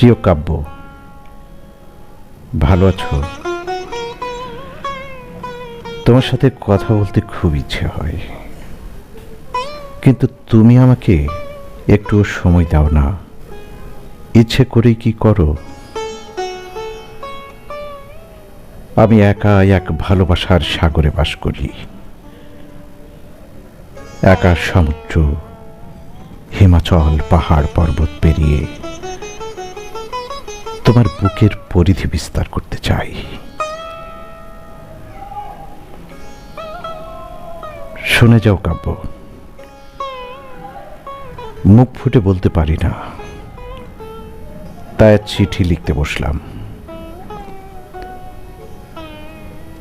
প্রিয় কাব্য। ভালো আছো? তোমার সাথে কথা বলতে খুব ইচ্ছে হয়। কিন্তু তুমি আমাকে একটু সময় দাও না। ইচ্ছে করেই কি করো? আমি একা এক ভালোবাসার সাগরে বাস করি। একা সমুদ্র, হিমাচল, পাহাড়, পর্বত পেরিয়ে তোমার বুকের পরিধি বিস্তার করতে চাই। শুনে যাও কাব্য। মুখ ফুটে বলতে পারি না। তাই চিঠি লিখতে বসলাম।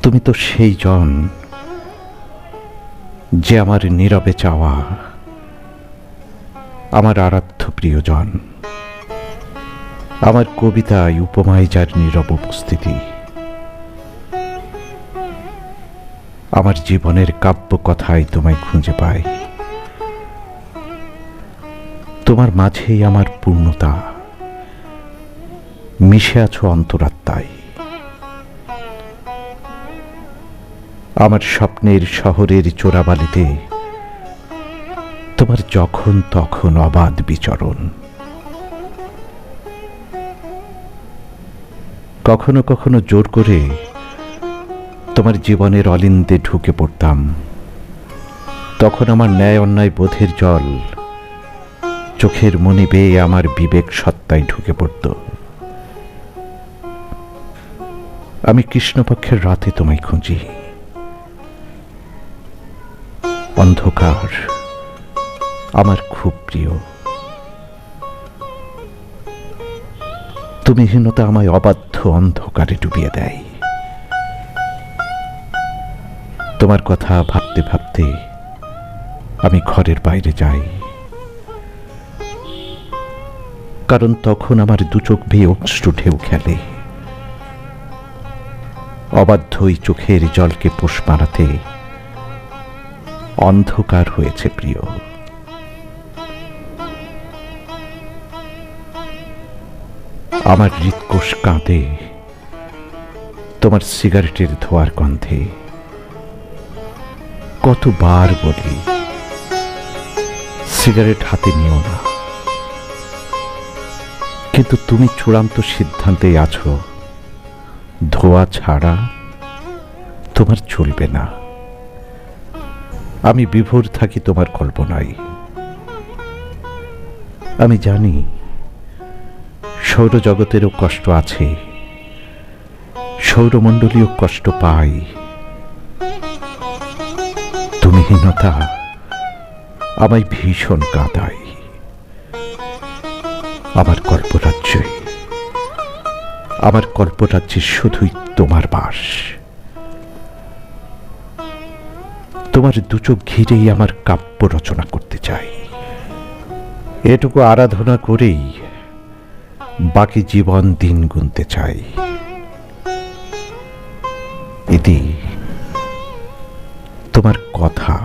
তুমি তো সেই জন যে আমার নীরবে চাওয়া, আমার আরাধ্য প্রিয়জন। আমার কবিতায় উপমায় যার নীরব উপস্থিতি। আমার জীবনের কাব্য কথায় তোমায় খুঁজে পাই তোমার মাঝেই আমার পূর্ণতা। মিশে আছো অন্তরাত্মায়। আমার স্বপ্নের শহরের চোরাবালিতে তোমার যখন তখন অবাধ বিচরণ। কখনো কখনো জোর করে তোমার জীবনের অলিন্দে ঢুকে পড়তাম। তখন আমার ন্যায় অন্যায় বোধের জল চোখের মনে বেয়ে আমার বিবেক সত্তায় ঢুকে পড়ত। আমি কৃষ্ণপক্ষের রাতে তোমায় খুঁজি। অন্ধকার আমার খুব প্রিয়। তুমি হীনতা আমায় অবাধ্য অন্ধকারে ডুবিয়ে দেয়। তোমার কথা ভাবতে ভাবতে আমি ঘরের বাইরে যাই। কারণ তখন আমার দু চোখ বেয়ে অশ্রু ঢেউ খেলে। অবাধ্য ওই চোখের জলকে পোষ মারাতে অন্ধকার হয়েছে প্রিয়। আমার হৃদকোষ কাঁদে। তোমার সিগারেটের ধোয়ার গন্ধে। কতবার বলি, সিগারেট হাতে নিও না। কিন্তু তুমি চূড়ান্ত সিদ্ধান্তে আছো, ধোয়া ছাড়া তোমার চলবে না। আমি বিভোর থাকি তোমার কল্পনায়। আমি জানি সৌরজগতেরও কষ্ট আছে। সৌরমণ্ডলীয় কষ্ট পাই তুমি হীনতা, আমায় ভীষণ কাঁদায়। আমার কল্পরাজ্যে আমার কল্পরাজ্যে শুধুই তোমার বাস। তোমার দুচোখ ঘিরেই আমার কাব্য রচনা করতে চাই। এটুকু আরাধনা করেই বাকি জীবন দিন গুনতে চাই। ইতি তোমার কথা